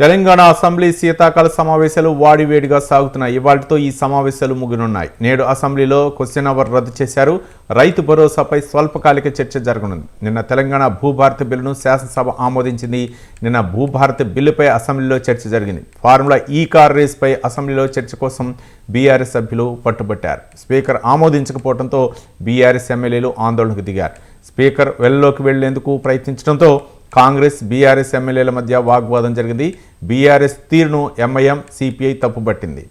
Telangana assembly శీతాకాల సమావేశాలు వాడివేడిగా సాగుతున్నాయి. ఇవాటితో ఈ సమావేశాలు ముగినున్నాయి. నేడు అసెంబ్లీలో క్వశ్చన్ అవర్ రద్దు చేశారు. రైతు భరోసాపై స్వల్పకాలిక చర్చ జరగనుంది. నిన్న తెలంగాణ భూభారతి బిల్లును శాసనసభ ఆమోదించింది. నిన్న భూభారతి బిల్లుపై అసెంబ్లీలో చర్చ జరిగింది. ఫార్ములా ఈ కార్ రేస్పై అసెంబ్లీలో చర్చ కోసం బీఆర్ఎస్ సభ్యులు పట్టుబట్టారు. స్పీకర్ ఆమోదించకపోవడంతో బీఆర్ఎస్ ఎమ్మెల్యేలు ఆందోళనకు దిగారు. స్పీకర్ వెల్లోకి వెళ్ళేందుకు ప్రయత్నించడంతో కాంగ్రెస్ బీఆర్ఎస్ ఎమ్మెల్యేల మధ్య వాగ్వాదం జరిగింది. బీఆర్ఎస్ తీరును ఎంఐఎం సిపిఐ తప్పుపట్టింది.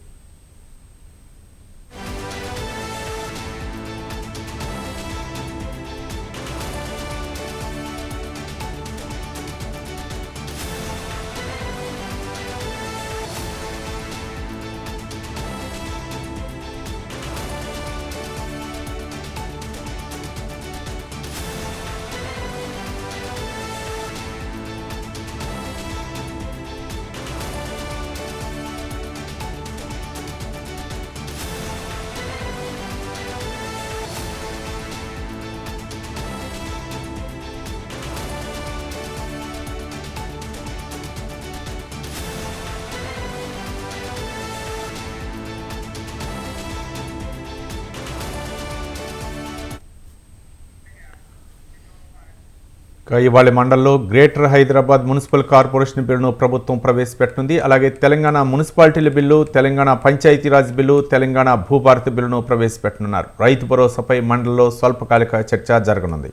ఇవాళ మండలంలో గ్రేటర్ హైదరాబాద్ మున్సిపల్ కార్పొరేషన్ బిల్లును ప్రభుత్వం ప్రవేశపెట్టనుంది అలాగే తెలంగాణ మున్సిపాలిటీల బిల్లు తెలంగాణ పంచాయతీరాజ్ బిల్లు తెలంగాణ భూభారతి బిల్లును ప్రవేశపెట్టనున్నారు. రైతు భరోసాపై మండలంలో స్వల్పకాలిక చర్చ జరగనుంది.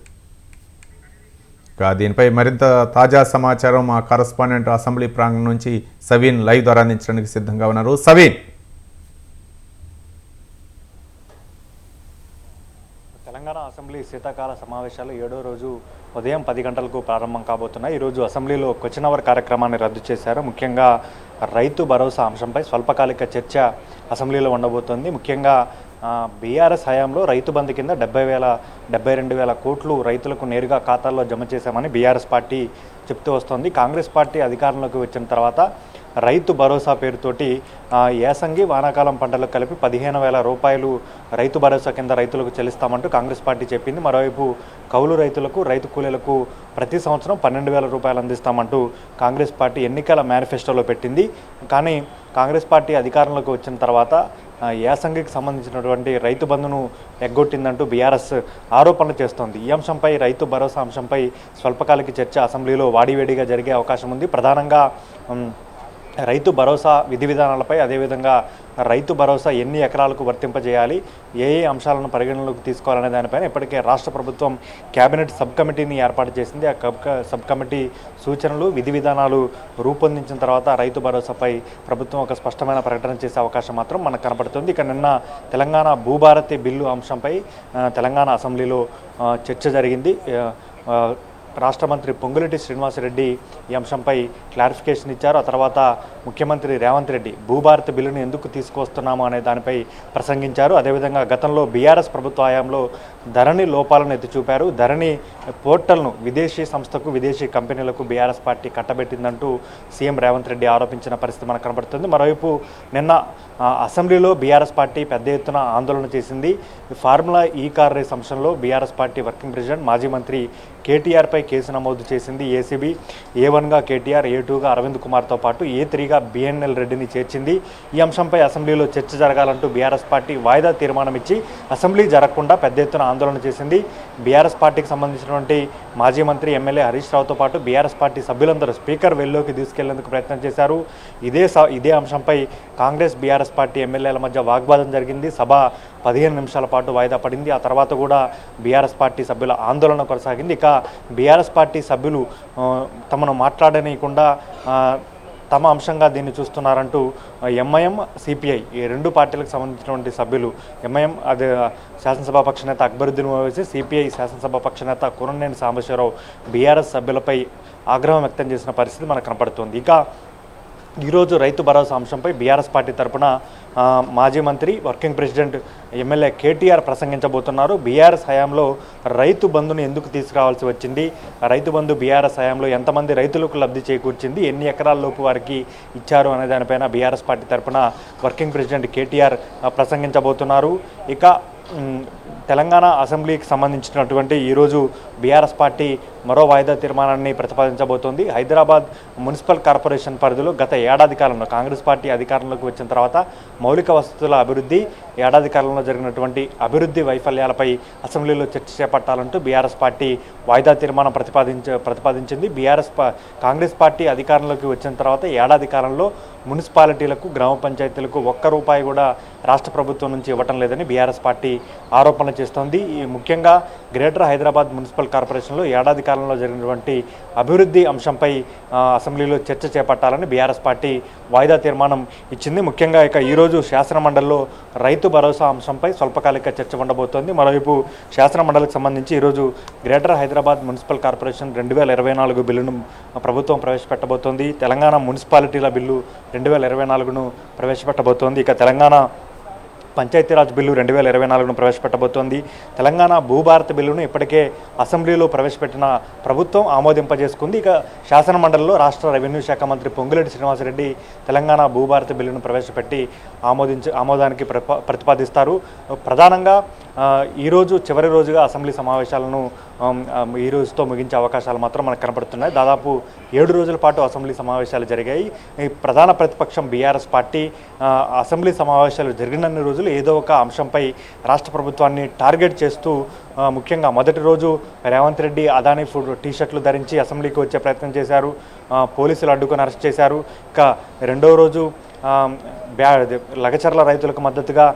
దీనిపై మరింత తాజా సమాచారం మా కరస్పాండెంట్ అసెంబ్లీ ప్రాంగణం నుంచి సవీన్ లైవ్ ద్వారా అందించడానికి సిద్ధంగా ఉన్నారు. సవీన్ తెలంగాణ అసెంబ్లీ శీతాకాల సమావేశాలు ఏడో రోజు ఉదయం పది గంటలకు ప్రారంభం కాబోతున్నాయి. ఈరోజు అసెంబ్లీలో క్వశ్చన్ అవర్ కార్యక్రమాన్ని రద్దు చేశారు. ముఖ్యంగా రైతు భరోసా అంశంపై స్వల్పకాలిక చర్చ అసెంబ్లీలో ఉండబోతోంది. ముఖ్యంగా బీఆర్ఎస్ హయాంలో రైతు బంధు కింద డెబ్బై వేల డెబ్బై రెండు వేల కోట్లు రైతులకు నేరుగా ఖాతాల్లో జమ చేశామని బీఆర్ఎస్ పార్టీ చెప్తూ వస్తోంది. కాంగ్రెస్ పార్టీ అధికారంలోకి వచ్చిన తర్వాత రైతు భరోసా పేరుతోటి యాసంగి వానాకాలం పంటలకు కలిపి పదిహేను వేల రూపాయలు రైతు భరోసా కింద రైతులకు చెల్లిస్తామంటూ కాంగ్రెస్ పార్టీ చెప్పింది. మరోవైపు కౌలు రైతులకు రైతు కూలీలకు ప్రతి సంవత్సరం పన్నెండు వేల రూపాయలు అందిస్తామంటూ కాంగ్రెస్ పార్టీ ఎన్నికల మేనిఫెస్టోలో పెట్టింది. కానీ కాంగ్రెస్ పార్టీ అధికారంలోకి వచ్చిన తర్వాత యాసంగికి సంబంధించినటువంటి రైతు బంధును ఎగ్గొట్టిందంటూ బీఆర్ఎస్ ఆరోపణలు చేస్తోంది. ఈ అంశంపై రైతు భరోసా అంశంపై స్వల్పకాలిక చర్చ అసెంబ్లీలో వాడివేడిగా జరిగే అవకాశం ఉంది. ప్రధానంగా రైతు భరోసా విధి విధానాలపై అదేవిధంగా రైతు భరోసా ఎన్ని ఎకరాలకు వర్తింపజేయాలి ఏ ఏ అంశాలను పరిగణలోకి తీసుకోవాలనే దానిపైన ఇప్పటికే రాష్ట్ర ప్రభుత్వం కేబినెట్ సబ్ కమిటీని ఏర్పాటు చేసింది. ఆ కబ్ సబ్ కమిటీ సూచనలు విధి విధానాలు రూపొందించిన తర్వాత రైతు భరోసాపై ప్రభుత్వం ఒక స్పష్టమైన ప్రకటన చేసే అవకాశం మాత్రం మనకు కనపడుతుంది. ఇక నిన్న తెలంగాణ భూభారతి బిల్లు అంశంపై తెలంగాణ అసెంబ్లీలో చర్చ జరిగింది. రాష్ట్ర మంత్రి పొంగులేటి శ్రీనివాసరెడ్డి ఈ అంశంపై క్లారిఫికేషన్ ఇచ్చారు. ఆ తర్వాత ముఖ్యమంత్రి రేవంత్ రెడ్డి భూభారత బిల్లును ఎందుకు తీసుకొస్తున్నాము అనే దానిపై ప్రసంగించారు. అదేవిధంగా గతంలో బీఆర్ఎస్ ప్రభుత్వ హయాంలో ధరణి లోపాలను ఎత్తి చూపారు. ధరణి పోర్టల్ను విదేశీ సంస్థకు విదేశీ కంపెనీలకు బీఆర్ఎస్ పార్టీ కట్టబెట్టిందంటూ సీఎం రేవంత్ రెడ్డి ఆరోపించిన పరిస్థితి మనకు కనబడుతుంది. మరోవైపు నిన్న అసెంబ్లీలో బీఆర్ఎస్ పార్టీ పెద్ద ఎత్తున ఆందోళన చేసింది. ఫార్ములా ఈ కార్ రేస్ అంశంలో బీఆర్ఎస్ పార్టీ వర్కింగ్ ప్రెసిడెంట్ మాజీ మంత్రి కేటీఆర్పై కేసు నమోదు చేసింది ఏసీబీ ఏ వన్గా కేటీఆర్ ఏ టూగా అరవింద్ కుమార్తో పాటు ఏ త్రీగా బిఎన్ఎల్ రెడ్డిని చేర్చింది. ఈ అంశంపై అసెంబ్లీలో చర్చ జరగాలంటూ బీఆర్ఎస్ పార్టీ వాయిదా తీర్మానం ఇచ్చి అసెంబ్లీ జరగకుండా పెద్ద ఎత్తున ఆందోళన చేసింది. బీఆర్ఎస్ పార్టీకి సంబంధించినటువంటి మాజీ మంత్రి ఎమ్మెల్యే హరీష్ రావుతో పాటు బీఆర్ఎస్ పార్టీ సభ్యులందరూ స్పీకర్ వెల్లోకి తీసుకెళ్ళేందుకు ప్రయత్నం చేశారు. ఇదే స- ఇదే అంశంపై కాంగ్రెస్ బీఆర్ఎస్ పార్టీ ఎమ్మెల్యేల మధ్య వాగ్వాదం జరిగింది. సభ పదిహేను నిమిషాల పాటు వాయిదా పడింది. ఆ తర్వాత కూడా బీఆర్ఎస్ పార్టీ సభ్యుల ఆందోళన కొనసాగింది. ఇక బీఆర్ఎస్ పార్టీ సభ్యులు తమను మాట్లాడనీయకుండా తమ అంశంగా దీన్ని చూస్తున్నారంటూ ఎంఐఎం సిపిఐ ఈ రెండు పార్టీలకు సంబంధించినటువంటి సభ్యులు ఎంఐఎం అదే శాసనసభా పక్షనేత అక్బరుద్దీన్ ఓవైసీ సిపిఐ శాసనసభ పక్షనేత కురనేని సాంబశివరావు బీఆర్ఎస్ సభ్యులపై ఆగ్రహం వ్యక్తం చేసిన పరిస్థితి మనకు కనపడుతుంది. ఇక ఈరోజు రైతు భరోసా అంశంపై బీఆర్ఎస్ పార్టీ తరపున మాజీ మంత్రి వర్కింగ్ ప్రెసిడెంట్ ఎమ్మెల్యే కేటీఆర్ ప్రసంగించబోతున్నారు. బీఆర్ఎస్ హయాంలో రైతు బంధును ఎందుకు తీసుకురావాల్సి వచ్చింది? రైతు బంధు బీఆర్ఎస్ హయాంలో ఎంతమంది రైతులకు లబ్ధి చేకూర్చింది? ఎన్ని ఎకరాల లోపు వారికి ఇచ్చారు అనే దానిపైన బీఆర్ఎస్ పార్టీ తరపున వర్కింగ్ ప్రెసిడెంట్ కేటీఆర్ ప్రసంగించబోతున్నారు. ఇక తెలంగాణ అసెంబ్లీకి సంబంధించినటువంటి ఈరోజు బీఆర్ఎస్ పార్టీ మరో వాయిదా తీర్మానాన్ని ప్రతిపాదించబోతోంది. హైదరాబాద్ మున్సిపల్ కార్పొరేషన్ పరిధిలో గత ఏడాది కాలంలో కాంగ్రెస్ పార్టీ అధికారంలోకి వచ్చిన తర్వాత మౌలిక వసతుల అభివృద్ధి ఏడాది కాలంలో జరిగినటువంటి అభివృద్ధి వైఫల్యాలపై అసెంబ్లీలో చర్చ చేపట్టాలంటూ బీఆర్ఎస్ పార్టీ వాయిదా తీర్మానం ప్రతిపాదించ ప్రతిపాదించింది. బీఆర్ఎస్ కాంగ్రెస్ పార్టీ అధికారంలోకి వచ్చిన తర్వాత ఏడాది కాలంలో మున్సిపాలిటీలకు గ్రామ పంచాయతీలకు ఒక్క రూపాయి కూడా రాష్ట్ర ప్రభుత్వం నుంచి ఇవ్వటం లేదని బీఆర్ఎస్ పార్టీ ఆరోపణలు చేస్తోంది ఈ ముఖ్యంగా గ్రేటర్ హైదరాబాద్ మున్సిపల్ కార్పొరేషన్లో ఏడాది కాలంలో జరిగినటువంటి అభివృద్ధి అంశంపై అసెంబ్లీలో చర్చ చేపట్టాలని బీఆర్ఎస్ పార్టీ వాయిదా తీర్మానం ఇచ్చింది. ముఖ్యంగా ఇక ఈరోజు శాసనమండలిలో రైతు భరోసా అంశంపై స్వల్పకాలిక చర్చ ఉండబోతోంది. మరోవైపు శాసనమండలికి సంబంధించి ఈరోజు గ్రేటర్ హైదరాబాద్ మున్సిపల్ కార్పొరేషన్ రెండు వేల ఇరవై నాలుగు బిల్లును ప్రభుత్వం ప్రవేశపెట్టబోతోంది. తెలంగాణ మున్సిపాలిటీల బిల్లు రెండు వేల ఇరవై నాలుగును ప్రవేశపెట్టబోతోంది. ఇక తెలంగాణ పంచాయతీరాజ్ బిల్లు రెండు వేల ఇరవై నాలుగును ప్రవేశపెట్టబోతోంది. తెలంగాణ భూభారత బిల్లును ఇప్పటికే అసెంబ్లీలో ప్రవేశపెట్టిన ప్రభుత్వం ఆమోదింపజేసుకుంది. ఇక శాసనమండలిలో రాష్ట్ర రెవెన్యూ శాఖ మంత్రి పొంగులేటి శ్రీనివాసరెడ్డి తెలంగాణ భూభారత బిల్లును ప్రవేశపెట్టి ఆమోదించ ఆమోదానికి ప్రప- ప్రతిపాదిస్తారు. ప్రధానంగా ఈరోజు చివరి రోజుగా అసెంబ్లీ సమావేశాలను ఈ రోజుతో ముగించే అవకాశాలు మాత్రం మనకు కనపడుతున్నాయి దాదాపు ఏడు రోజుల పాటు అసెంబ్లీ సమావేశాలు జరిగాయి. ఈ ప్రధాన ప్రతిపక్షం బీఆర్ఎస్ పార్టీ అసెంబ్లీ సమావేశాలు జరిగినన్ని రోజులు ఏదో ఒక అంశంపై రాష్ట్ర ప్రభుత్వాన్ని టార్గెట్ చేస్తూ ముఖ్యంగా మొదటి రోజు రేవంత్ రెడ్డి అదానీ ఫుడ్ టీ షర్ట్లు ధరించి అసెంబ్లీకి వచ్చే ప్రయత్నం చేశారు. పోలీసులు అడ్డుకొని అరెస్ట్ చేశారు. ఇక రెండో రోజు లగచర్ల రైతులకు మద్దతుగా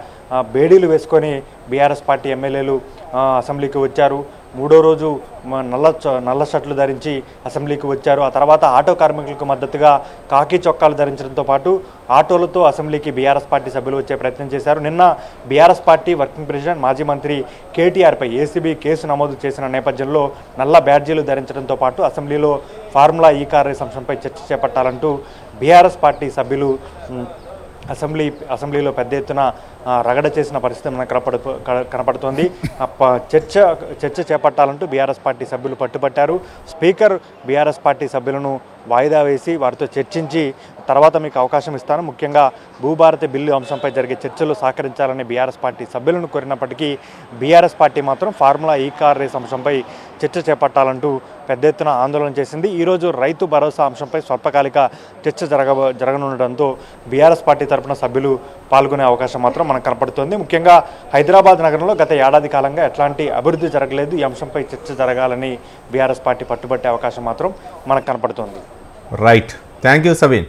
బేడీలు వేసుకొని బీఆర్ఎస్ పార్టీ ఎమ్మెల్యేలు అసెంబ్లీకి వచ్చారు. మూడో రోజు నల్ల చ- నల్ల షర్ట్లు ధరించి అసెంబ్లీకి వచ్చారు. ఆ తర్వాత ఆటో కార్మికులకు మద్దతుగా కాకి చొక్కాలు ధరించడంతో పాటు ఆటోలతో అసెంబ్లీకి బీఆర్ఎస్ పార్టీ సభ్యులు వచ్చే ప్రయత్నం చేశారు. నిన్న బీఆర్ఎస్ పార్టీ వర్కింగ్ ప్రెసిడెంట్ మాజీ మంత్రి కేటీఆర్పై ఏసీబీ కేసు నమోదు చేసిన నేపథ్యంలో నల్ల బ్యాడ్జీలు ధరించడంతో పాటు అసెంబ్లీలో ఫార్ములా ఈ కార్ రేస్ అంశంపై చర్చ చేపట్టాలంటూ బీఆర్ఎస్ పార్టీ సభ్యులు అసెంబ్లీ అసెంబ్లీలో పెద్ద ఎత్తున రగడ చేసిన పరిస్థితి మనకు కనపడు కనపడుతోంది. చర్చ చర్చ చేపట్టాలంటూ బీఆర్ఎస్ పార్టీ సభ్యులు పట్టుబట్టారు. స్పీకర్ బీఆర్ఎస్ పార్టీ సభ్యులను వాయిదా వేసి వారితో చర్చించి తర్వాత మీకు అవకాశం ఇస్తాను. ముఖ్యంగా భూభారతి బిల్లు అంశంపై జరిగే చర్చలు సహకరించాలని బీఆర్ఎస్ పార్టీ సభ్యులను కోరినప్పటికీ బీఆర్ఎస్ పార్టీ మాత్రం ఫార్ములా ఈ కార్ రేస్ అంశంపై చర్చ చేపట్టాలంటూ పెద్ద ఎత్తున ఆందోళన చేసింది. ఈరోజు రైతు భరోసా అంశంపై స్వల్పకాలిక చర్చ జరగ జరగనుండడంతో బీఆర్ఎస్ పార్టీ తరపున సభ్యులు పాల్గొనే అవకాశం మాత్రం మనకు కనపడుతోంది. ముఖ్యంగా హైదరాబాద్ నగరంలో గత ఏడాది కాలంగా ఎట్లాంటి అభివృద్ధి జరగలేదు. ఈ అంశంపై చర్చ జరగాలని బీఆర్ఎస్ పార్టీ పట్టుబట్టే అవకాశం మాత్రం మనకు కనపడుతోంది. Right thank you Sabeen